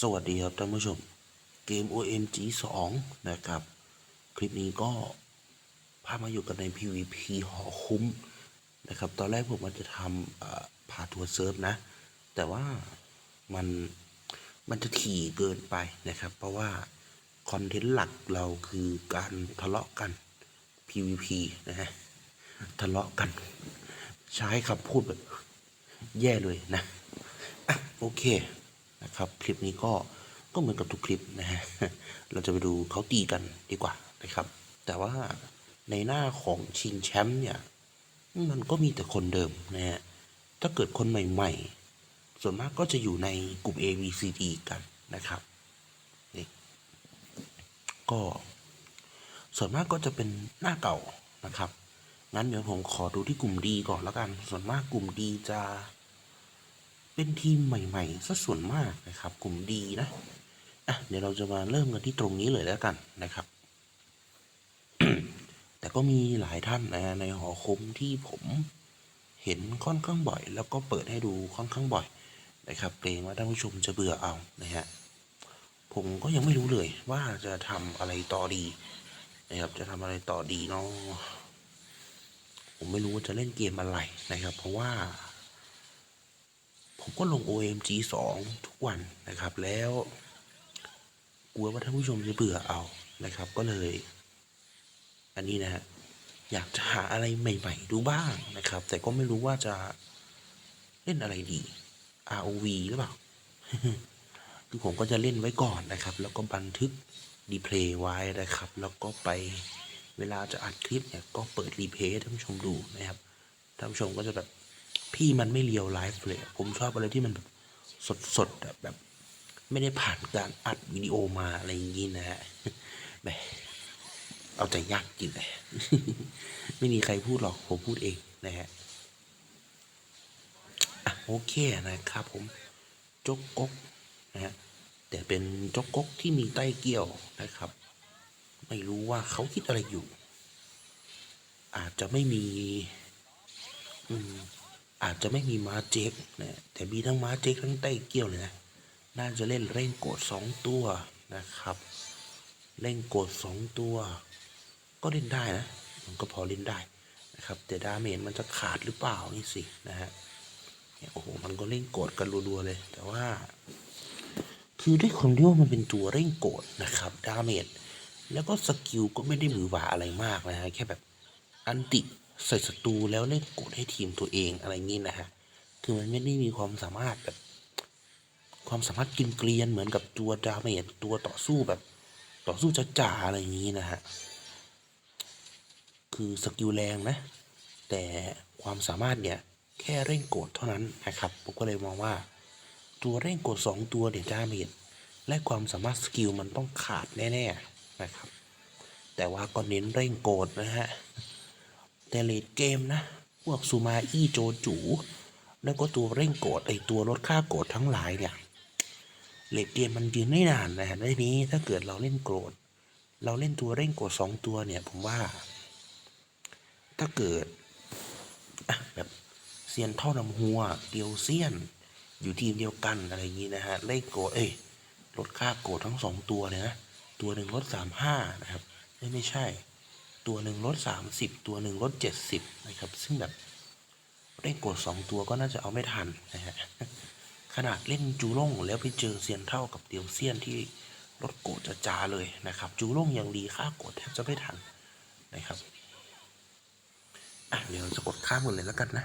สวัสดีครับท่านผู้ชม เกม OMG 2 นะครับ คลิปนี้ก็พามาอยู่กันใน PVP หอคุ้มนะครับ ตอนแรกผมมันจะทำพาทัวร์เซิร์ฟนะ แต่ว่ามันมันจะถี่เกินไปนะครับ เพราะว่า คอนเทนต์หลักเราคือการทะเลาะกัน PVP นะฮะ ทะเลาะกัน ใช้คำพูดแบบ แย่เลยนะอะโอเค นะครับ คลิปนี้ก็ก็เหมือนกับทุกคลิปนะฮะเราจะไปดูเขาตีกันดีกว่านะครับ แต่ว่าในหน้าของชิงแชมป์เนี่ยมันก็มีแต่คนเดิมนะฮะถ้าเกิดคนใหม่ ๆ ส่วนมากก็จะอยู่ในกลุ่ม A B C D กันนะครับนี่ก็ส่วนมากก็จะเป็นหน้าเก่านะครับ งั้นเดี๋ยวผมขอดูที่กลุ่มดีก่อนแล้วกัน ส่วนมากกลุ่มดีจะ เป็นทีมใหม่ๆซะส่วนมากนะครับ กลุ่มดีนะอะเดี๋ยวเราจะมาเริ่มกันที่ตรงนี้เลยแล้วกันนะครับ แต่ก็มีหลายท่านนะในหอคมที่ผมเห็นค่อนข้างบ่อย แล้วก็เปิดให้ดูค่อนข้างบ่อยนะครับเกรงว่าท่านผู้ชมจะเบื่อเอานะฮะผมก็ยังไม่รู้เลยว่าจะทำอะไรต่อดีนะครับจะทำอะไรต่อดีเนาะผมไม่รู้ว่าจะเล่นเกมอะไรนะครับ เพราะว่า ผมก็ลง OMG 2 ทุกวันนะครับ แล้วกลัวว่าท่านผู้ชมจะเบื่อเอานะครับ ก็เลย อันนี้นะฮะอยากจะหาอะไรใหม่ๆ ดูบ้างนะครับ แต่ก็ไม่รู้ว่าจะเล่นอะไรดี ROV หรือเปล่า คือผมก็จะเล่นไว้ก่อนนะครับ แล้วก็บันทึกดีเพลย์ไว้นะครับ แล้วก็ไปเวลาจะอัดคลิปเนี่ยก็เปิดรีเพย์ท่านผู้ชมดูนะครับท่านผู้ชมก็จะแบบ พี่มันไม่เรียวไลฟ์เลยผมชอบอะไรที่มันแบบสดๆอะแบบ ไม่ได้ผ่านการอัดวิดีโอมาอะไรอย่างนี้นะฮะแบบเอาใจยากจริงเลยไม่มีใครพูดหรอกผมพูดเองนะฮะอะโอเคนะครับผมจกกกนะฮะแต่เป็นจกกกที่มีใต้เกี่ยวนะครับ ไม่รู้ว่าเขาคิดอะไรอยู่ อาจจะไม่มี อืม อาจจะไม่มีม้าเจ๊กนะแต่มีทั้งม้าเจ๊กทั้งไต้เกี้ยวเลยนะ น่าจะเล่นเร่งโกดสองตัวนะครับ เร่งโกดสองตัว ก็เล่นได้นะ มันก็พอเล่นได้นะครับ แต่ดาเมจมันจะขาดหรือเปล่านี่สินะฮะโอ้โห มันก็เร่งโกดกันรัวๆเลย แต่ว่า คือด้วยความที่ว่ามันเป็นตัวเร่งโกดนะครับ ดาเมจ แล้วก็สกิลก็ไม่ได้หมือหวาอะไรมากนะฮะ แค่แบบอันติ ใส่ศัตรูแล้วเล่นกดให้ทีมตัวเองอะไรงี้นะฮะ คือมันไม่ได้มีความสามารถแบบ ความสามารถกินเกลียนเหมือนกับตัวดาเมจตัวต่อสู้แบบ ต่อสู้จ๋าอะไรอย่างนี้นะฮะ คือสกิลแรงนะ แต่ความสามารถเนี่ยแค่เร่งโกดเท่านั้นนะครับ ผมก็เลยมองว่า ตัวเร่งโกดสองตัวเดี๋ยวดาเมจและความสามารถสกิลมันต้องขาดแน่ ๆ นะครับ แต่ว่าก็เน้นเร่งโกดนะฮะ แต่เลดเกมนะ พวกซูมาอี้โจจู แล้วก็ตัวเร่งโกรธไอตัวลดค่าโกรธทั้งหลายเนี่ยเลดเกมมันยืนไม่นานนะฮะในนี้ถ้าเกิดเราเล่นโกรธเราเล่นตัวเร่งโกรธสองตัวเนี่ยผมว่า ถ้าเกิดแบบเซียนท่อนำหัวเดียวเซียน อยู่ทีมเดียวกันอะไรอย่างนี้นะฮะเล่นโกรธเอ้ยลดค่าโกรธทั้งสองตัวเลยนะตัวหนึ่งลดสามห้านะครับไม่ใช่ ตัวหนึ่งลดสามสิบตัวหนึ่งลดเจ็ดสิบนะครับ ซึ่งแบบเล่นกดสองตัวก็น่าจะเอาไม่ทันนะฮะขนาดเล่นจูล่งแล้วไปเจอเซียนเท่ากับเตียวเซียนที่ลดโกดจะจาเลยนะครับ จูล่งยังดีค่ากดแทบจะไม่ทันนะครับอะเดี๋ยวจะกดข้ามหมดเลยแล้วกันนะ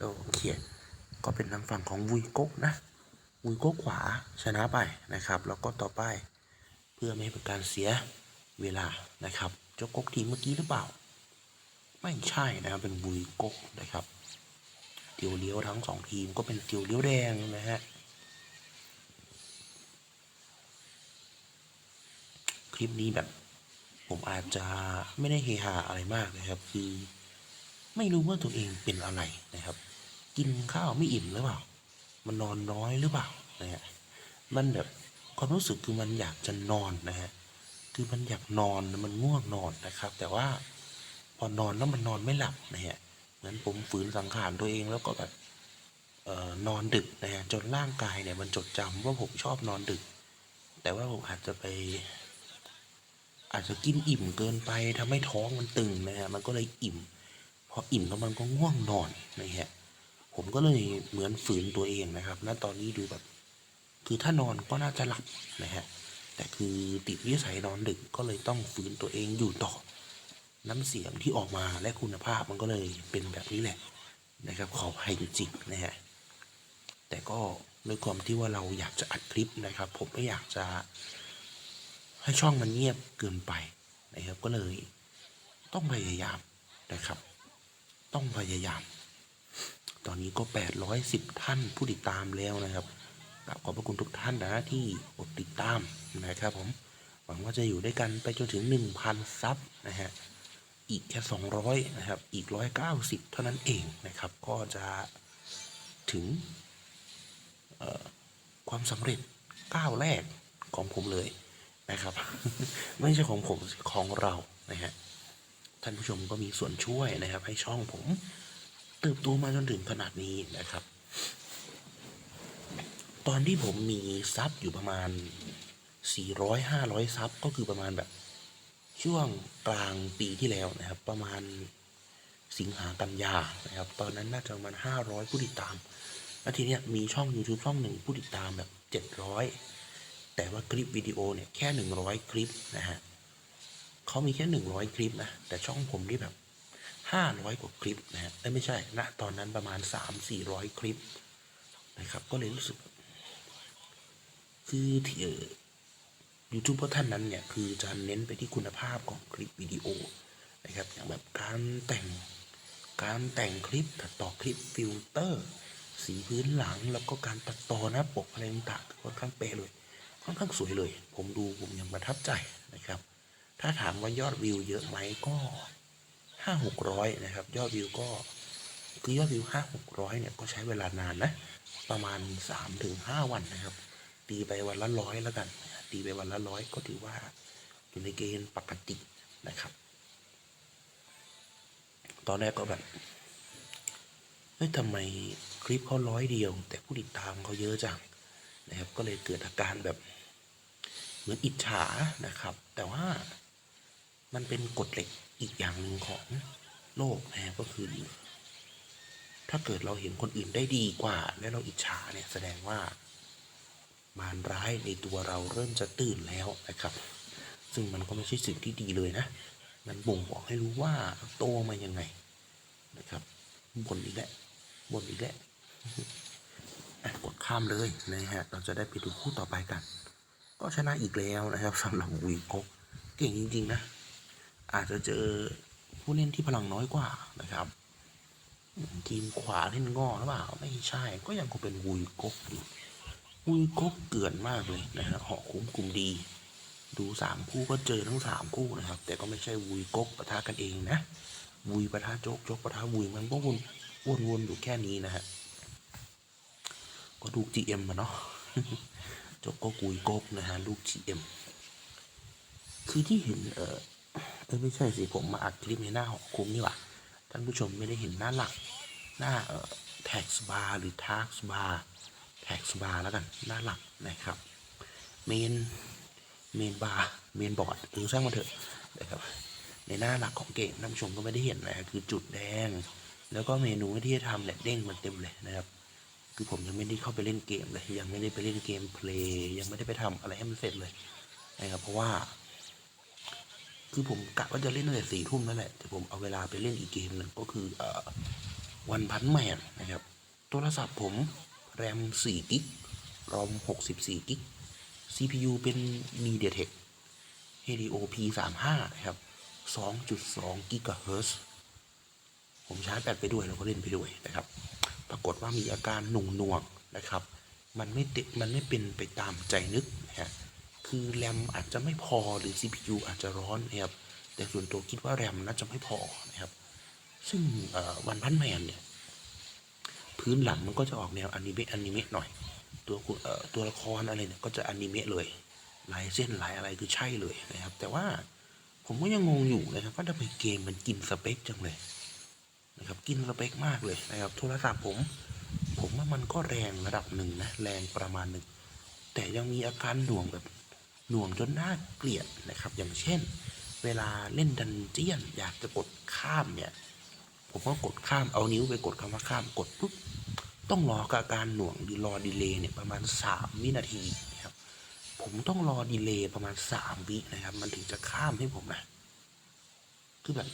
โอเคก็เป็นทางฝั่งของวุยก๊กนะวุยก๊กขวาชนะไปนะครับ แล้วก็ต่อไปเพื่อไม่ให้เป็นการเสียเวลานะครับ เจ้ากกทีมเมื่อกี้หรือเปล่า ไม่ใช่นะครับเป็นบุยกกนะครับเตียวเลี้ยวทั้งสองทีมก็เป็นเตียวเลี้ยวแดงนะฮะคลิปนี้แบบผมอาจจะไม่ได้เฮฮาอะไรมากนะครับ คือไม่รู้ว่าตัวเองเป็นอะไรนะครับ กินข้าวไม่อิ่มหรือเปล่า มันนอนน้อยหรือเปล่านะฮะมันแบบความรู้สึกคือมันอยากจะนอนนะฮะ คือมันอยากนอนมันง่วงนอนนะครับ แต่ว่าพอนอนแล้วมันนอนไม่หลับนะฮะเหมือนผมฝืนสังขารตัวเองแล้วก็แบบออนอนดึกนะฮะจนร่างกายเนี่ยมันจดจำว่าผมชอบนอนดึก แต่ว่าผมอาจจะไป อาจจะกินอิ่มเกินไปทำให้ท้องมันตึงนะฮะมันก็เลยอิ่มพออิ่มแล้วมันก็ง่วงนอนนะฮะผมก็เลยเหมือนฝืนตัวเองนะครับ ณตอนนี้ดูแบบ คือถ้านอนก็น่าจะหลับนะฮะ แต่คือติดวิสัยนอนดึกก็เลยต้องฝืนตัวเองอยู่ต่อ น้ำเสียงที่ออกมาและคุณภาพมันก็เลยเป็นแบบนี้แหละนะครับขออภัยจริงๆนะฮะแต่ก็ด้วยความที่ว่าเราอยากจะอัดคลิปนะครับ ผมไม่อยากจะ ให้ช่องมันเงียบเกินไปนะครับก็เลย ต้องพยายามนะครับ ต้องพยายาม ตอนนี้ก็ 810 ท่านผู้ติดตามแล้วนะครับ กราบขอบพระคุณทุกท่านนะที่กดติดตามนะครับผมหวังว่าจะอยู่ด้วยกันไปจนถึง 1,000 ซับนะฮะอีกแค่ 200 นะครับ อีก 190 เท่านั้นเองนะครับ ก็จะถึงความสำเร็จก้าวแรกของผมเลยนะครับ ไม่ใช่ของผมของเรานะฮะท่านผู้ชมก็มีส่วนช่วยนะครับ ให้ช่องผมเติบโตมาจนถึงขนาดนี้นะครับ ตอนที่ผมมีซับอยู่ประมาณ 400 500 ซับก็คือประมาณแบบช่วงกลางปีที่แล้วนะครับ ประมาณสิงหากันยานะครับ ตอนนั้นน่าจะประมาณ 500 ผู้ติดตาม แล้วทีเนี้ยมีช่อง YouTube ช่องหนึ่งผู้ติดตามแบบ 700 แต่ว่าคลิปวิดีโอเนี่ยแค่ 100 คลิปนะฮะเขามีแค่ 100 คลิปนะ แต่ช่องผมนี่แบบ 500 กว่าคลิปนะฮะเอ้ไม่ใช่ณตอนนั้นประมาณ 3-400 คลิปนะครับ ก็เลยรู้สึก คือที่เอ่อยูทูบเบอร์ท่านนั้นเนี่ยคือจะเน้นไปที่คุณภาพของคลิปวิดีโอนะครับอย่างแบบการแต่งการแต่งคลิปตัดต่อคลิปฟิลเตอร์ สีพื้นหลังแล้วก็การตัดต่อหน้าปกอะไรต่างๆค่อนข้างเป๊ะเลยค่อนข้างสวยเลย ผมดูผมยังประทับใจนะครับ ถ้าถามว่ายอดวิวเยอะไหมก็ห้าหกร้อยนะครับ ยอดวิวก็คือยอดวิวห้าหกร้อยเนี่ยก็ใช้เวลานานนะประมาณสามถึงห้าวันนะครับ ตีไปวันละร้อยแล้วกัน ตีไปวันละร้อยก็ถือว่าอยู่ในเกณฑ์ปกตินะครับ ตอนแรกก็แบบเฮ้ยทำไมคลิปเขาร้อยเดียว แต่ผู้ติดตามเขาเยอะจังนะครับ ก็เลยเกิดอาการแบบเหมือนอิจฉานะครับ แต่ว่ามันเป็นกฎเหล็กอีกอย่างหนึ่งของโลกนะก็คือ ถ้าเกิดเราเห็นคนอื่นได้ดีกว่า และเราอิจฉาเนี่ยแสดงว่า มารร้ายในตัวเราเริ่มจะตื่นแล้วนะครับ ซึ่งมันก็ไม่ใช่สิ่งที่ดีเลยนะ มันบ่งบอกให้รู้ว่าโตมายังไงนะครับบ่นอีกแล้วบ่นอีกแล้วอะกดข้ามเลยนะฮะ เราจะได้ไปดูคู่ต่อไปกัน ก็ชนะอีกแล้วนะครับสำหรับวีโกเก่งจริง ๆ นะ อาจจะเจอผู้เล่นที่พลังน้อยกว่านะครับทีมขวาเล่นงอหรือเปล่า ไม่ใช่ ก็ยังคงเป็นวุยกกอยู่ วุ้ยกกเกลื่อนมากเลยนะฮะเหาะคุ้มกลุ่มดี ดูสามคู่ก็เจอทั้งสามคู่นะครับ แต่ก็ไม่ใช่วุยกกปะทะกันเองนะวุยปะทะโจกโจกปะทะวุยมันก็วนวนวนอยู่แค่นี้นะฮะก็ลูก GM มาเนาะโจกก็กุยกกนะฮะลูก GM คือที่เห็นเออไม่ใช่สิผมมาอัดคลิปในหน้าหอคุ้มนี่หว่าท่านผู้ชมไม่ได้เห็นหน้าหลัก หน้าเออแท็กบาร์หรือทาร์กบาร์ แท็กบาร์แล้วกันหน้าหลักนะครับเมนเมนบาร์เมนบอร์ดหรือสร้างมาเถอะนะครับในหน้าหลักของเกมท่านผู้ชมก็ไม่ได้เห็นนะคือจุดแดง แล้วก็เมนูที่จะทำเนี่ยเด้งมันเต็มเลยนะครับ คือผมยังไม่ได้เข้าไปเล่นเกมเลย ยังไม่ได้ไปเล่นเกมเพลย์ยังไม่ได้ไปทำอะไรให้มันเสร็จเลยนะครับเพราะว่า คือผมกะว่าจะเล่นตั้งแต่สี่ทุ่มนั่นแหละแต่ผมเอาเวลาไปเล่นอีกเกมหนึ่งก็คือเอ่อวันพันแมนนะครับโทรศัพท์ผม แรมสี่กิกรอมหกสิบสี่กิก CPU เป็น MediaTek Helio P35 นะครับ 2.2กิกะเฮิรตซ์ผมชาร์จแบตไปด้วยแล้วก็เล่นไปด้วยนะครับ ปรากฏว่ามีอาการหน่วงหน่วงๆนะครับ มันไม่ติดมันไม่เป็นไปตามใจนึกนะฮะ คือแรมอาจจะไม่พอหรือ CPU อาจจะร้อนนะครับ แต่ส่วนตัวคิดว่าแรมน่าจะไม่พอนะครับ ซึ่งวันพันแมนเนี่ย พื้นหลังมันก็จะออกแนวอนิเมะอนิเมะหน่อย ตัวตัวละครอะไรเนี่ยก็จะอนิเมะเลยลายเส้นลายอะไรคือใช่เลยนะครับ แต่ว่าผมก็ยังงงอยู่นะครับว่าทำไมเกมมันกินสเปคจังเลยนะครับกินสเปคมากเลยนะครับโทรศัพท์ผม ผมว่ามันก็แรงระดับหนึ่งนะแรงประมาณหนึ่งแต่ยังมีอาการหน่วงแบบหน่วงจนน่าเกลียดนะครับ อย่างเช่น เวลาเล่นดันเจียนอยากจะกดข้ามเนี่ย ผมก็กดข้ามเอานิ้วไปกดคำว่าข้ามกดปุ๊บต้องรอกับการหน่วงหรือรอดีเลย์เนี่ยประมาณสามวินาทีนะครับ ผมต้องรอดีเลย์ประมาณสามวินะครับ มันถึงจะข้ามให้ผมนะคือแบบ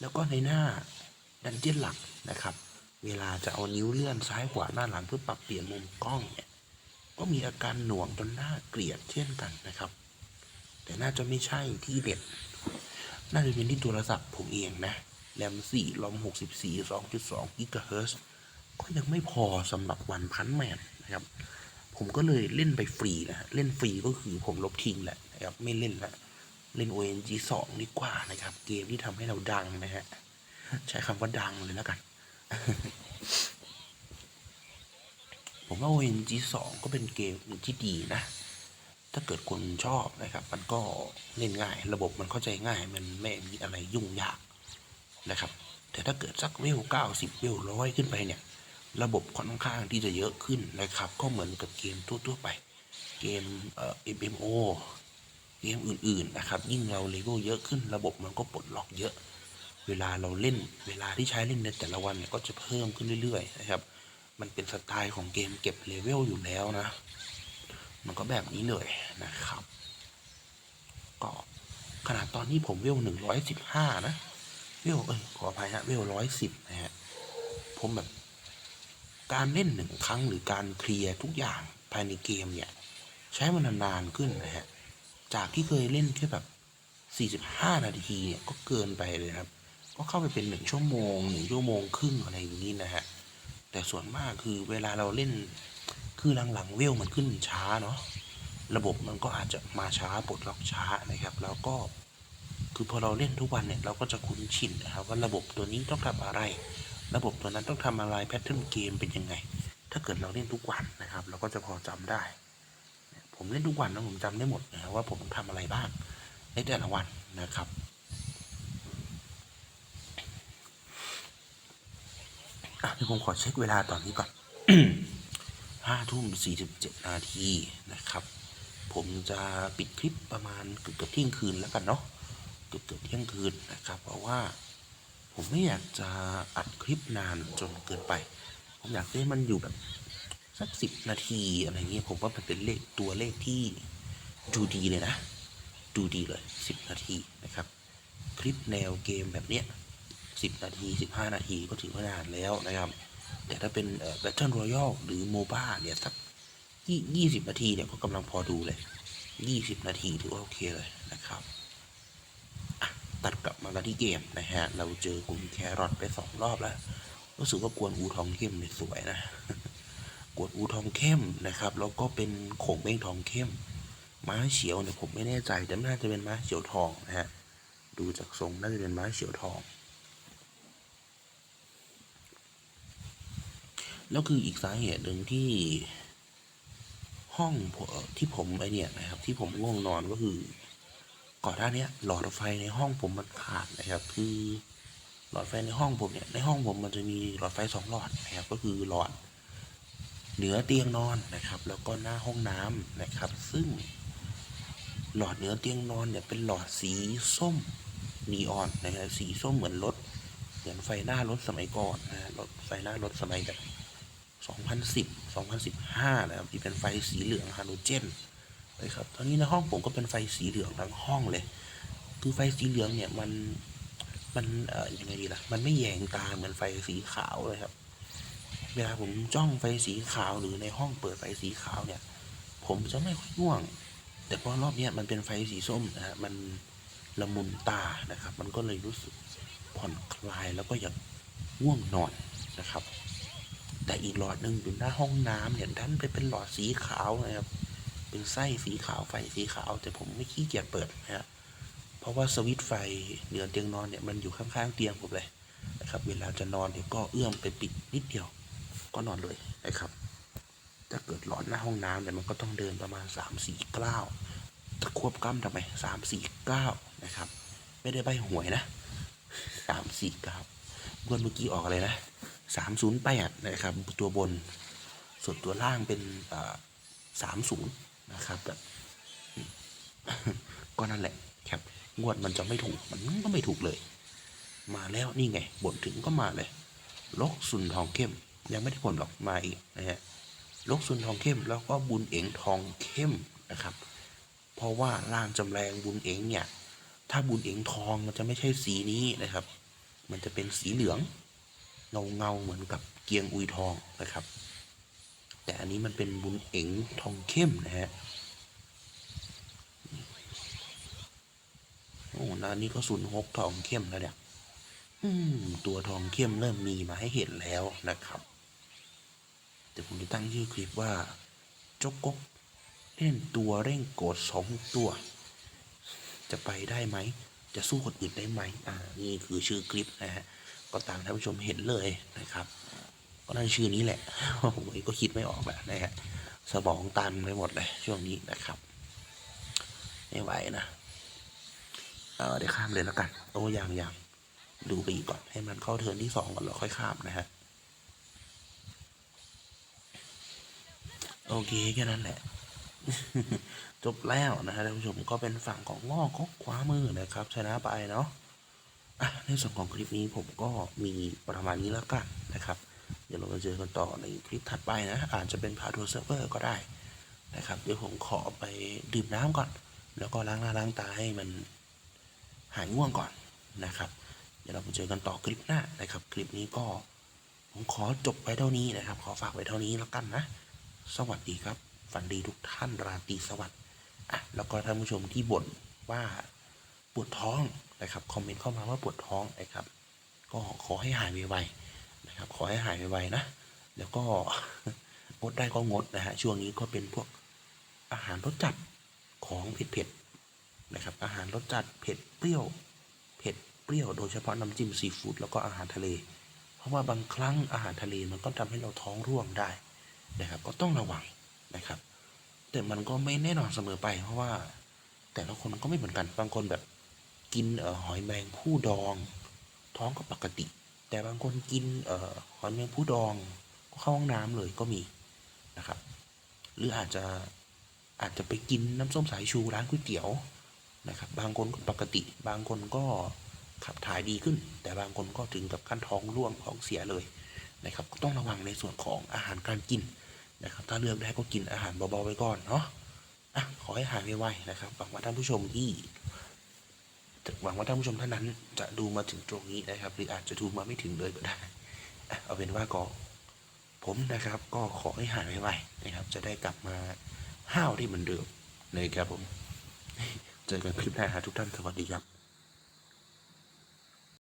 แล้วก็ในหน้าดันเจียนหลักนะครับ เวลาจะเอานิ้วเลื่อนซ้ายขวาหน้าหลังเพื่อปรับเปลี่ยนมุมกล้องเนี่ยก็มีอาการหน่วงจนหน่าเกลียดเช่นกันนะครับ แต่น่าจะไม่ใช่ที่เด็ด น่าจะเป็นที่โทรศัพท์ผมเองนะ แรม4ลอม 64 2.2กิกะเฮิร์ก็ยังไม่พอสำหรับวันพันแมนนะครับ ผมก็เลยเล่นไปฟรีนะเล่นฟรีก็คือผมลบทิ้งแหละนะครับ ไม่เล่นละเล่น ONG 2ดีกว่านะครับ เกมที่ทำให้เราดังนะฮะ ใช้คำว่าดังเลยแล้วกัน ผมว่า ONG 2ก็เป็นเกมที่ดีนะ ถ้าเกิดคนชอบนะครับ มันก็เล่นง่าย ระบบมันเข้าใจง่าย มันไม่มีอะไรยุ่งยาก นะครับ แต่ถ้าเกิดสักเวลเก้าสิบเวลร้อยขึ้นไปเนี่ย ระบบค่อนข้างที่จะเยอะขึ้นนะครับ ก็เหมือนกับเกมทั่วๆไป เกมเอ่อ MMO เกมอื่นๆนะครับ ยิ่งเราเลเวลเยอะขึ้น ระบบมันก็ปลดล็อกเยอะ เวลาเราเล่น เวลาที่ใช้เล่นในแต่ละวันเนี่ยก็จะเพิ่มขึ้นเรื่อยๆนะครับ มันเป็นสไตล์ของเกมเก็บเลเวลอยู่แล้วนะ มันก็แบบนี้เลยนะครับ ก็ขนาดตอนนี้ผมเวลหนึ่งร้อยสิบห้านะ เวลเอ้ยขออภัยฮะเวลร้อยสิบนะฮะผมแบบ การเล่นหนึ่งครั้งหรือการเคลียร์ทุกอย่างภายในเกมเนี่ย ใช้มันนานขึ้นนะฮะจากที่เคยเล่นแค่แบบสี่สิบห้านาทีเนี่ยก็เกินไปเลยครับ ก็เข้าไปเป็นหนึ่งชั่วโมงหนึ่งชั่วโมงครึ่งอะไรอย่างนี้นะฮะแต่ส่วนมากคือเวลาเราเล่นคือหลังๆเวลมันขึ้นช้าเนาะระบบมันก็อาจจะมาช้าปลดล็อกช้านะครับ แล้วก็ คือพอเราเล่นทุกวันเนี่ยเราก็จะคุ้นชินนะครับว่าระบบตัวนี้ต้องทำอะไร ระบบตัวนั้นต้องทำอะไรแพทเทิร์นเกมเป็นยังไง ถ้าเกิดเราเล่นทุกวันนะครับ เราก็จะพอจำได้ ผมเล่นทุกวันนะผมจำได้หมดนะว่าผมทำอะไรบ้างในแต่ละวันนะครับเดี๋ยวผมขอเช็คเวลาตอนนี้ก่อนห้าทุ่มสี่สิบเจ็ดนาทีนะครับ ผมจะปิดคลิปประมาณเกือบเที่ยงคืนแล้วกันเนาะ กือบเกือบเที่ยงคืนนะครับ เพราะว่าผมไม่อยากจะอัดคลิปนานจนเกินไป ผมอยากให้มันอยู่แบบสักสิบนาทีอะไรเงี้ยผมว่ามันเป็นเลขตัวเลขที่ดูดีเลยนะ ดูดีเลยสิบนาทีนะครับ คลิปแนวเกมแบบเนี้ยสิบนาทีสิบห้านาทีก็ถือว่านานแล้วนะครับ แต่ถ้าเป็นเอ่อ Battle Royale หรือ MOBA เนี่ยสักยี่ยี่สิบนาทีเนี่ยก็กำลังพอดูเลยยี่สิบนาทีถือว่าโอเคเลยนะครับ ตัดกลับมากันที่เกมนะฮะ เราเจอกลุ่มแครอทไปสองรอบแล้ว รู้สึกว่ากวนอูทองเข้มเนี่ยสวยนะ กวนอูทองเข้มนะครับ แล้วก็เป็นโขงเบ้งทองเข้ม ม้าเฉียวเนี่ยผมไม่แน่ใจแต่น่าจะเป็นม้าเฉียวทองนะฮะ ดูจากทรงน่าจะเป็นม้าเฉียวทองแล้วคืออีกสาเหตุหนึ่งที่ห้องผมที่ผมไอเนี่ยนะครับ ที่ผมง่วงนอนก็คือ ก่อนหน้านี้หลอดไฟในห้องผมมันขาดนะครับ คือหลอดไฟในห้องผมเนี่ยในห้องผมมันจะมีหลอดไฟสองหลอดนะครับก็คือหลอดเหนือเตียงนอนนะครับ แล้วก็หน้าห้องน้ำนะครับ ซึ่งหลอดเหนือเตียงนอนเนี่ยเป็นหลอดสีส้มนีออนนะครับสีส้มเหมือนรถเหมือนไฟหน้ารถสมัยก่อนนะฮะรถไฟหน้ารถสมัยแบบ2010 2015นะครับที่เป็นไฟสีเหลืองฮาโลเจน นะครับ ตอนนี้ในห้องผมก็เป็นไฟสีเหลืองทั้งห้องเลย คือไฟสีเหลืองเนี่ยมันมันเอ่อยังไงดีล่ะ มันไม่แยงตาเหมือนไฟสีขาวเลยครับ เวลาผมจ้องไฟสีขาวหรือในห้องเปิดไฟสีขาวเนี่ย ผมจะไม่ค่อยง่วง แต่พอรอบนี้มันเป็นไฟสีส้มนะฮะ มันละมุนตานะครับ มันก็เลยรู้สึกผ่อนคลายแล้วก็ยังง่วงนอนนะครับ แต่อีกหลอดหนึ่งอยู่หน้าห้องน้ำเนี่ยดันไปเป็นหลอดสีขาวนะครับ เป็นไส้สีขาวไฟสีขาว แต่ผมไม่ขี้เกียจเปิดนะฮะเพราะว่าสวิตไฟเหนือเตียงนอนเนี่ยมันอยู่ข้างๆเตียงผมเลยนะครับ เวลาจะนอนเนี่ยก็เอื้อมไปปิดนิดเดียว ก็นอนเลยนะครับ ถ้าเกิดหลอดหน้าห้องน้ำเนี่ยมันก็ต้องเดินประมาณสามสี่เก้าตะควบกล้ำทำไมสามสี่เก้านะครับ ไม่ได้ใบหวยนะสามสี่เก้าเมื่อเมื่อกี้ออกอะไรนะ308นะครับ ตัวบน ส่วนตัวล่างเป็นสามศูนย์ นะครับแบบก็นั่นแหละครับ งวดมันจะไม่ถูกมันก็ไม่ถูกเลย มาแล้วนี่ไงบ่นถึงก็มาเลยลกซุนทองเข้ม ยังไม่ได้ผลหรอกมาอีกนะฮะลกซุนทองเข้มแล้วก็บุญเอ๋งทองเข้มนะครับ เพราะว่าร่างจำแรงบุญเอ๋งเนี่ย ถ้าบุญเอ๋งทองมันจะไม่ใช่สีนี้นะครับ มันจะเป็นสีเหลืองเงาเงาเหมือนกับเกียงอุยทองนะครับ แต่อันนี้มันเป็นบุญเอ๋งทองเข้มนะฮะโอ้นานี่ก็ศูนย์หกทองเข้มแล้วเนี่ยอืม ตัวทองเข้มเริ่มมีมาให้เห็นแล้วนะครับเดี๋ยวผมจะตั้งชื่อคลิปว่าจกกกเล่นตัวเร่งโกดสองตัว จะไปได้ไหม จะสู้คนอื่นได้ไหม อ่า นี่คือชื่อคลิปนะฮะ ก็ตามท่านผู้ชมเห็นเลยนะครับ ก็นั่นชื่อนี้แหละผมก็คิดไม่ออกแหล้วนะฮะสมองตันไปหมดเลยช่วงนี้นะครับไม่ไหวนะเออเดี๋ยวข้ามเลยแล้วกันโอ้ยังยังดูไปอีกก่อนให้มันเข้าเทิร์นที่สองก่อนแล้วค่อยข้ามนะฮะโอเคแค่นั้นแหละ จบแล้วนะฮะท่านผู้ชมก็เป็นฝั่งของงอกก็คว้ามือนะครับ ชนะไปเนาะในส่วนของคลิปนี้ผมก็มีประมาณนี้แล้วกันนะครับ เดี๋ยวเราจะเจอกันต่อในคลิปถัดไปนะ อาจจะเป็นพาทัวร์เซิร์ฟเวอร์ก็ได้นะครับ เดี๋ยวผมขอไปดื่มน้ำก่อน แล้วก็ล้างหน้าล้างตาให้มันหายง่วงก่อนนะครับ เดี๋ยวเราไปเจอกันต่อคลิปหน้านะครับ คลิปนี้ก็ผมขอจบไว้เท่านี้นะครับ ขอฝากไว้เท่านี้แล้วกันนะ สวัสดีครับ ฝันดีทุกท่านราตรีสวัสดิ์อะแล้วก็ท่านผู้ชมที่บ่นว่าปวดท้องนะครับ คอมเมนต์เข้ามาว่าปวดท้องนะครับ ก็ขอให้หายไวๆ นะครับขอให้หายไวๆนะ แล้วก็งดได้ก็งดนะฮะช่วงนี้ก็เป็นพวกอาหารรสจัดของเผ็ดๆนะครับ อาหารรสจัดเผ็ดเปรี้ยวเผ็ดเปรี้ยวโดยเฉพาะน้ำจิ้มซีฟู้ดแล้วก็อาหารทะเล เพราะว่าบางครั้งอาหารทะเลมันก็ทำให้เราท้องร่วงได้นะครับ ก็ต้องระวังนะครับ แต่มันก็ไม่แน่นอนเสมอไป เพราะว่าแต่ละคนก็ไม่เหมือนกันบางคนแบบกินออหอยแมงผู้ดอง ท้องก็ปกติ แต่บางคนกินเอ่อหอยแมงผู้ดองก็เข้าห้องน้ำเลยก็มีนะครับ หรืออาจจะอาจจะไปกินน้ำส้มสายชูร้านก๋วยเตี๋ยวนะครับ บางคนก็ปกติ บางคนก็ขับถ่ายดีขึ้น แต่บางคนก็ถึงกับขั้นท้องร่วงท้องเสียเลยนะครับ ก็ต้องระวังในส่วนของอาหารการกินนะครับ ถ้าเลือกได้ก็กินอาหารเบาๆไว้ก่อนเนาะอะขอให้หายไวๆนะครับหวังว่าท่านผู้ชมที่ หวังว่าท่านผู้ชมท่านนั้น จะดูมาถึงตรงนี้นะครับ หรืออาจจะดูมาไม่ถึงเลยก็ได้เอาเป็นว่าก็ผมนะครับก็ขอให้หายไวๆนะครับ จะได้กลับมาห้าวได้เหมือนเดิมเลยครับผม เจอกันคลิปหน้าทุกท่านสวัสดีครับ